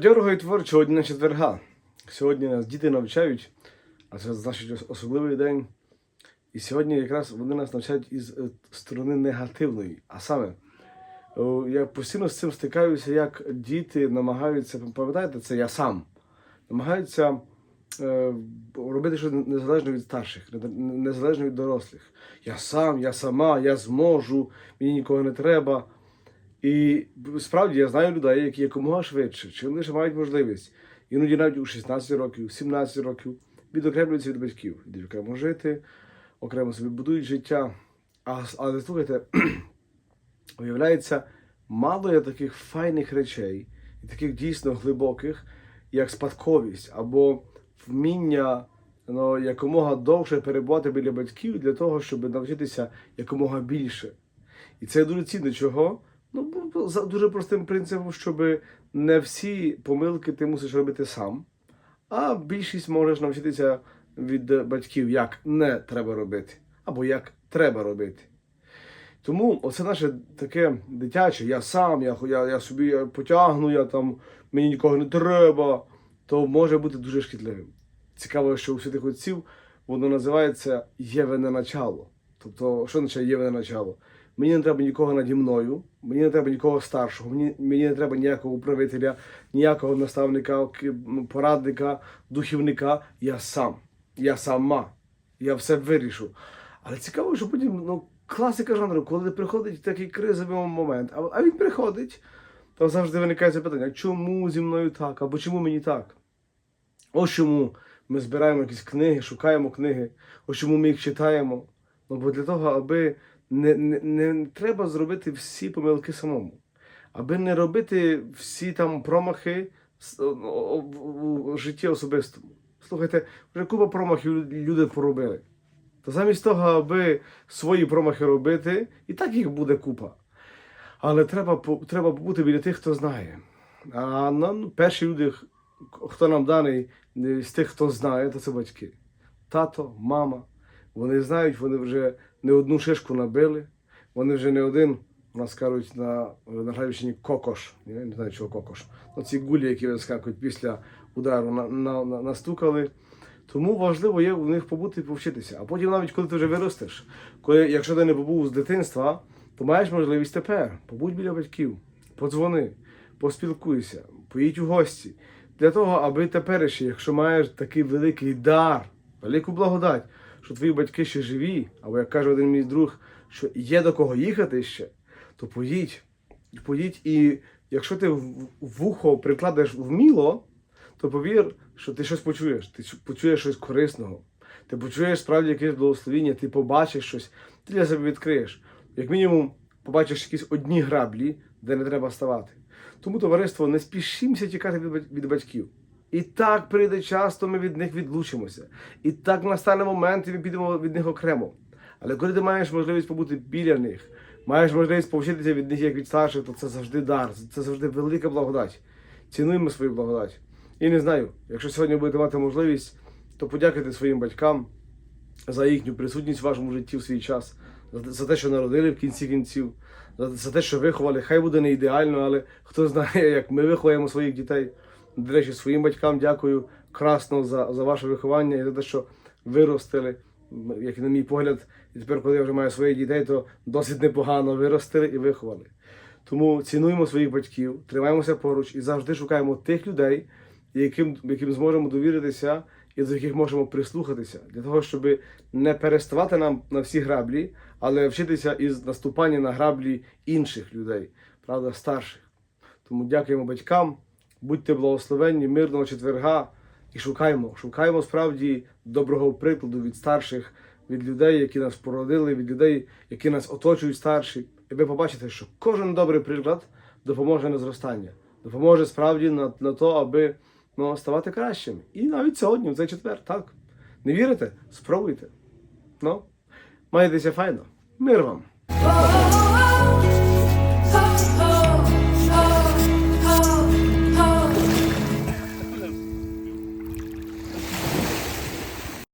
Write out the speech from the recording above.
Бадьорого і творчого дня четверга. Сьогодні нас діти навчають, а це значить особливий день. І сьогодні якраз вони нас навчають із е, сторони негативної. А саме, я постійно з цим стикаюся, як діти намагаються, пам'ятаєте, це я сам, намагаються е, робити щось незалежно від старших, незалежно від дорослих. Я сам, я сама, я зможу, мені нікого не треба. І справді я знаю людей, які якомога швидше, чим лише мають можливість, іноді навіть у 16 років, 17 років відокремлюються від батьків, йдуть окремо жити, окремо собі будують життя. А, але слухайте, виявляється, мало є таких файних речей, і таких дійсно глибоких, як спадковість або вміння ну, якомога довше перебувати біля батьків для того, щоб навчитися якомога більше. І це дуже цінно. Чого? Ну, за дуже простим принципом, щоб не всі помилки ти мусиш робити сам, а більшість можеш навчитися від батьків, як не треба робити, або як треба робити. Тому оце наше таке дитяче, я сам, я, я, я собі потягну, я там, мені нікого не треба, то може бути дуже шкідливим. Цікаво, що у святих отців воно називається євене начало. Тобто, що означає євене начало? Мені не треба нікого наді мною, мені не треба нікого старшого, мені, мені не треба ніякого управителя, ніякого наставника, порадника, духівника. Я сам, я сама, я все вирішу. Але цікаво, що потім ну, класика жанру, коли приходить такий кризовий момент, а, він приходить, то завжди виникає запитання, чому зі мною так, або чому мені так? Ось чому ми збираємо якісь книги, шукаємо книги, ось чому ми їх читаємо. Ну, бо для того, аби не, не, не треба зробити всі помилки самому, аби не робити всі там промахи в житті особистому. Слухайте, вже купа промахів люди поробили. То замість того, аби свої промахи робити, і так їх буде купа. Але треба, треба бути біля тих, хто знає. А нам перші люди, хто нам даний з тих, хто знає, то це батьки. Тато, мама. Вони знають, вони вже не одну шишку набили, вони вже не один, у нас кажуть на, Граївщині кокош. Я не знаю, чого кокош. Ну, ці гулі, які вискакують після удару, на, на, на, настукали. Тому важливо є у них побути і повчитися. А потім, навіть коли ти вже виростеш, коли, якщо ти не побув з дитинства, то маєш можливість тепер. Побудь біля батьків, подзвони, поспілкуйся, поїдь у гості. Для того, аби тепер якщо маєш такий великий дар, велику благодать, що твої батьки ще живі, або як каже один мій друг, що є до кого їхати ще, то поїдь. Поїдь, і якщо ти вухо прикладеш вміло, то повір, що ти щось почуєш, ти почуєш щось корисного. Ти почуєш справді якесь благословіння, ти побачиш щось, ти для себе відкриєш. Як мінімум, побачиш якісь одні граблі, де не треба ставати. Тому, товариство, не спішімося тікати від батьків. І так прийде час, то ми від них відлучимося. І так настане момент, і ми підемо від них окремо. Але коли ти маєш можливість побути біля них, маєш можливість повчитися від них як від старших, то це завжди дар, це завжди велика благодать. Цінуємо свою благодать. І не знаю, якщо сьогодні будете мати можливість, то подякуйте своїм батькам за їхню присутність в вашому житті в свій час, за, те, що народили в кінці кінців, за те, що виховали. Хай буде не ідеально, але хто знає, як ми виховуємо своїх дітей. До речі, своїм батькам дякую красно за, за ваше виховання і за те, що виростили. Як на мій погляд, і тепер, коли я вже маю своїх дітей, то досить непогано виростили і виховали. Тому цінуємо своїх батьків, тримаємося поруч і завжди шукаємо тих людей, яким, яким зможемо довіритися і до яких можемо прислухатися, для того, щоб не переставати нам на всі граблі, але вчитися із наступання на граблі інших людей, правда, старших. Тому дякуємо батькам, будьте благословенні, мирного четверга і шукаємо, шукаємо справді доброго прикладу від старших, від людей, які нас породили, від людей, які нас оточують старші. І ви побачите, що кожен добрий приклад допоможе на зростання, допоможе справді на, на то, аби ну, ставати кращим. І навіть сьогодні, в цей четвер, так. Не вірите? Спробуйте. Ну, маєтеся файно. Мир вам!